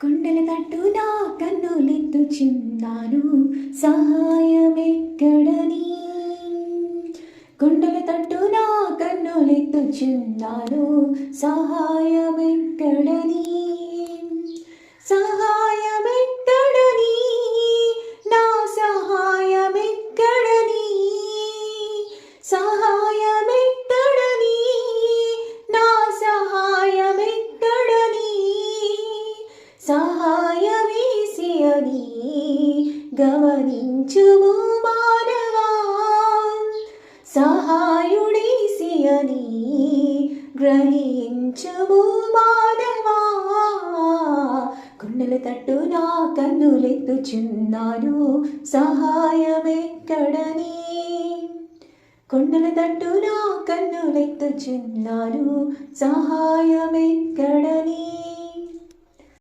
కొండల తట్టు నా కన్నులెత్తుచున్నాను సహాయమెక్కడని కొండల తట్టు నా కన్నులెత్తుచున్నాను సహాయమెక్కడని సహాయమెక్కడని నా సహాయమెక్కడని సహాయమెక్కడని సహాయమేసి అని గమనించుము మానవా. సహాయుడేసి అని గ్రహించుము మానవా. కొండల తట్టు నా కన్నులెత్తుచున్నాను సహాయమెక్కడని. కొండల తట్టు నా కన్నులెత్తుచున్నాను సహాయమెక్కడని.